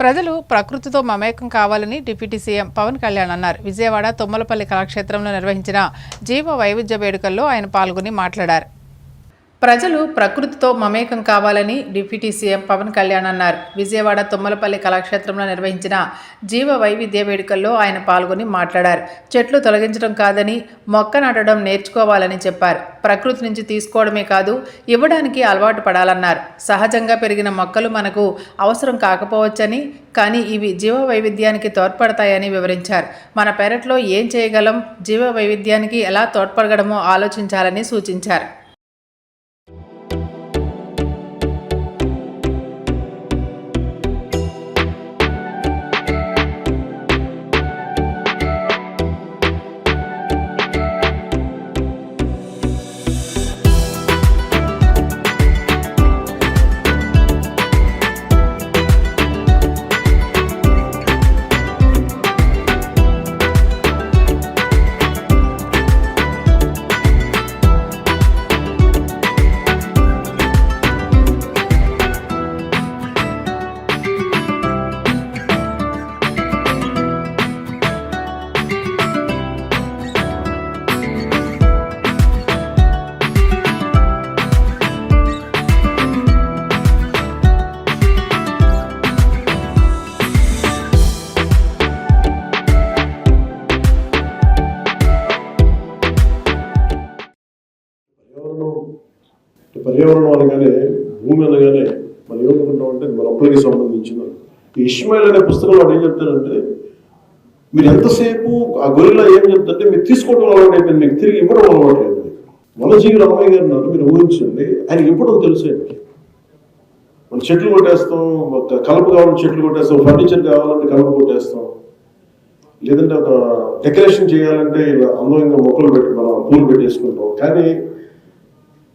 ప్రజలు ప్రకృతితో మమేకం కావాలని డిప్యూటీ సీఎం పవన్ కళ్యాణ్ అన్నారు. విజయవాడ తుమ్మలపల్లి కళాక్షేత్రంలో నిర్వహించిన జీవ వైవిధ్య వేడుకల్లో ఆయన పాల్గొని మాట్లాడారు. ప్రజలు ప్రకృతితో మమేకం కావాలని డిప్యూటీ సీఎం పవన్ కళ్యాణ్ అన్నారు. విజయవాడ తుమ్మలపల్లి కళాక్షేత్రంలో నిర్వహించిన జీవ వైవిధ్య వేడుకల్లో ఆయన పాల్గొని మాట్లాడారు. చెట్లు తొలగించడం కాదని మొక్క నాటడం నేర్చుకోవాలని చెప్పారు. ప్రకృతి నుంచి తీసుకోవడమే కాదు ఇవ్వడానికి అలవాటు పడాలన్నారు. సహజంగా పెరిగిన మొక్కలు మనకు అవసరం కాకపోవచ్చని కానీ ఇవి జీవ వైవిధ్యానికి తోడ్పడతాయని వివరించారు. మన పెరట్లో ఏం చేయగలం జీవ వైవిధ్యానికి ఎలా తోడ్పడగడమో ఆలోచించాలని సూచించారు. అంటే అనగానే భూమి అనగానే మనం ఏమనుకుంటాం అంటే మన అప్పులకి సంబంధించిన ఈ ఇష్మాయిల్ అనే పుస్తకంలో వాడు ఏం చెప్తారంటే మీరు ఎంతసేపు ఆ గొరిలా ఏం చెప్తారంటే మీరు తీసుకోవడం అలవాటు అయిపోయింది మీకు తిరిగి ఇవ్వడం అలవాటు అయింది వనజీవి రామయ్య గారు ఉన్నారు మీరు ఊహించండి ఆయన ఇవ్వడం తెలుసు ఆయనకి. మనం చెట్లు కొట్టేస్తాం ఒక కలప కావాలంటే చెట్లు కొట్టేస్తాం ఫర్నిచర్ కావాలంటే కలప కొట్టేస్తాం. లేదంటే ఒక డెకరేషన్ చేయాలంటే ఇలా అందంగా మొక్కలు పెట్టి మనం పూలు పెట్టేసుకుంటాం. కానీ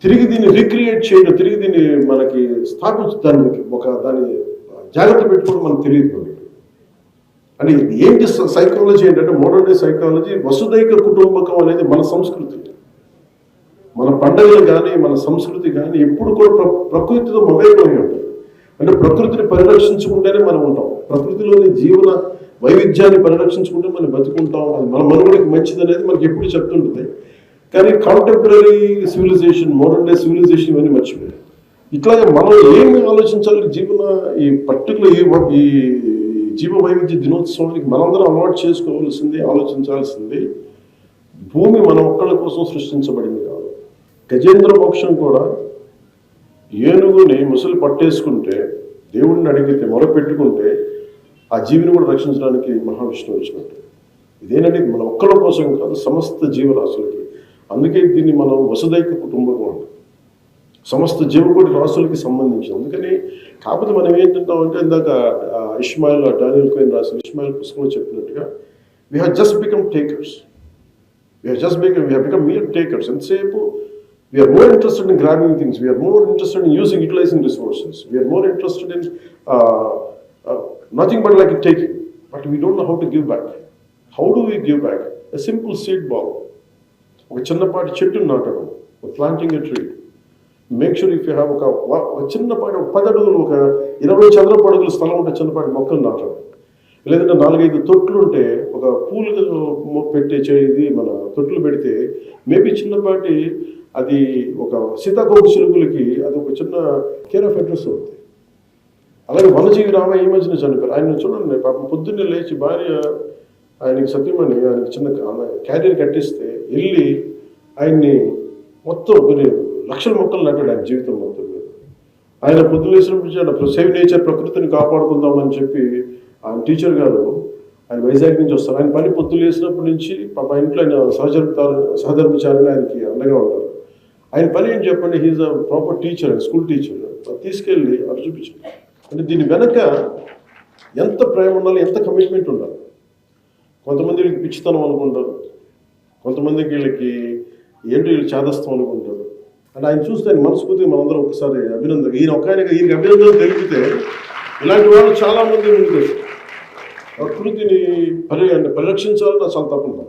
తిరిగి దీన్ని రీక్రియేట్ చేయడం తిరిగి దీన్ని మనకి స్థాపించ దానికి ఒక దాన్ని జాగ్రత్త పెట్టుకోవడం మనకు తెలియదు మనకి. అంటే ఏంటి సైకాలజీ ఏంటంటే మోడర్న్ డే సైకాలజీ వసుదైక కుటుంబకం అనేది మన సంస్కృతి. మన పండుగలు కానీ మన సంస్కృతి కానీ ఎప్పుడు కూడా ప్రకృతితో మమేకమై ఉంటాయి. అంటే ప్రకృతిని పరిరక్షించుకుంటేనే మనం ఉంటాం. ప్రకృతిలోని జీవన వైవిధ్యాన్ని పరిరక్షించుకుంటే మనం బతుకుంటాం. అది మన మనుగడికి మంచిది అనేది మనకి ఎప్పుడు చెప్తుంటుంది. కానీ contemporary civilisation modern day civilisation ఇవన్నీ మర్చిపోయాయి ఇట్లాగే మనం ఏమి ఆలోచించాలి? జీవన ఈ పర్టికులర్ ఈ ఈ జీవ వైవిధ్య దినోత్సవానికి మనందరం అలవాటు చేసుకోవాల్సింది ఆలోచించాల్సింది భూమి మన ఒక్కళ్ళ కోసం సృష్టించబడింది కాదు. గజేంద్ర మోక్షం కూడా ఏనుగుని ముసలి పట్టేసుకుంటే దేవుడిని అడిగితే మొర పెట్టుకుంటే ఆ జీవిని కూడా రక్షించడానికి మహావిష్ణువు వచ్చినట్టు. ఇదేనండి మన ఒక్కళ్ళ కోసం కాదు సమస్త జీవరాశులకి. అందుకే దీన్ని మనం వసుదైక కుటుంబకం సమస్త జీవకోటి రాసులకి సంబంధించి. అందుకని కాకపోతే మనం ఏంటంటామంటే ఇందాక ఇస్మాయిల్ డానియల్ కోయిన్ రాసిన ఇస్మాయిల్ పుస్తకంలో చెప్పినట్టుగా we have just become takers we have just become we have become takers ఎంతసేపు we are more interested in grabbing things we are more interested in using utilising resources we are more interested in nothing but like taking but we don't know how to give back how do we give back a simple seed బాగు ఒక చిన్నపాటి చెట్టును నాటడం planting a tree make sure if you have ఒక చిన్నపాటి ఒక పది అడుగులు ఒక ఇరవై చదరపు అడుగుల స్థలం ఉంటే చిన్నపాటి మొక్కలు నాటడం లేదంటే నాలుగైదు తొట్లు ఉంటే ఒక పూలు పెట్టే చే- ఇది మన తొట్లు పెడితే మేబీ చిన్నపాటి అది ఒక సీతాకోక చిలుకలకి అది ఒక చిన్న కేర్ ఆఫ్ అడ్రస్ అవుతుంది అలాగే వనజీవి రామ ఈ మధ్యన చనిపోయారు. ఆయన చూడండి పాపం పొద్దున్నే లేచి భార్య ఆయనకి సత్యమని ఆయనకి చిన్న క్యారియర్ కట్టిస్తే వెళ్ళి ఆయన్ని మొత్తం కొన్ని లక్షల మొక్కలు నాటాడు ఆయన జీవితం మొత్తం మీద. ఆయన పొద్దులేసినప్పుడు సేవ్ నేచర్ ప్రకృతిని కాపాడుకుందామని చెప్పి ఆయన టీచర్ గారు ఆయన వైజాగ్ నుంచి వస్తారు. ఆయన పని పొద్దులు వేసినప్పటి నుంచి పాప ఇంట్లో ఆయన సహచరుతారు సహధర్మచారిని ఆయనకి అండగా ఉంటారు. ఆయన పని ఏం చెప్పండి? He's a proper teacher school teacher తీసుకెళ్ళి అటు చూపించారు అంటే దీని వెనక ఎంత ప్రేమ ఉండాలి ఎంత కమిట్మెంట్ ఉండాలి? కొంతమంది పిచ్చితనం అనుకుంటారు. కొంతమందికి వీళ్ళకి ఏంటి వీళ్ళు చేదస్తాం అనుకుంటారు. అంటే ఆయన చూస్తే మనస్ఫూర్తిగా మనందరం ఒకసారి అభినందన ఈయన ఒక ఆయనకి ఈయనకి అభినందన తెలిపితే ఇలాంటి వాళ్ళు చాలామంది ముందుకు ప్రకృతిని పరి అంటే పరిరక్షించాలని అసలు తప్పకుండా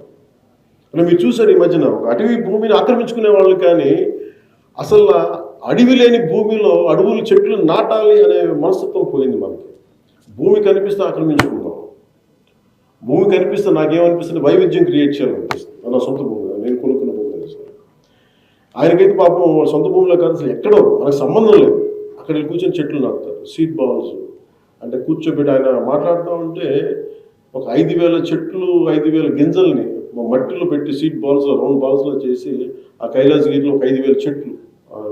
అంటే మీరు చూసారు ఈ మధ్యన ఒక అటవీ భూమిని ఆక్రమించుకునే వాళ్ళు కానీ అసలు అడవి లేని భూమిలో అడవులు చెట్లు నాటాలి అనే మనస్తత్వం పోయింది మనకి. భూమి కనిపిస్తే ఆక్రమించుకుంటాం భూమి కనిపిస్తే నాకేమనిపిస్తుంది? వైవిధ్యం క్రియేట్ చేయాలనిపిస్తుంది. నా సొంత భూమి నేను కొనుక్కున్న భూమి కదా ఆయనకైతే పాపం సొంత భూమిలో కాదు అసలు ఎక్కడో మనకు సంబంధం లేదు. అక్కడ కూర్చొని చెట్లు నాటుతారు సీడ్ బాల్స్ అంటే కూర్చోబెట్టి ఆయన మాట్లాడుతూ ఉంటే ఒక ఐదు వేల చెట్లు ఐదు వేల గింజల్ని మట్టిలో పెట్టి సీడ్ బాల్స్లో రౌండ్ బాల్స్లో చేసి ఆ కైలాసగిరిలో ఒక ఐదు వేల చెట్లు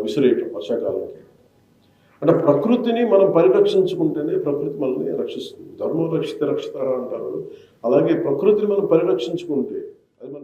విసిరేయటం వర్షాకాలంకి. అంటే ప్రకృతిని మనం పరిరక్షించుకుంటేనే ప్రకృతి మనల్ని రక్షిస్తుంది. ధర్మం రక్షిత రక్షిత అంటారు. అలాగే ప్రకృతిని మనం పరిరక్షించుకుంటే అది మన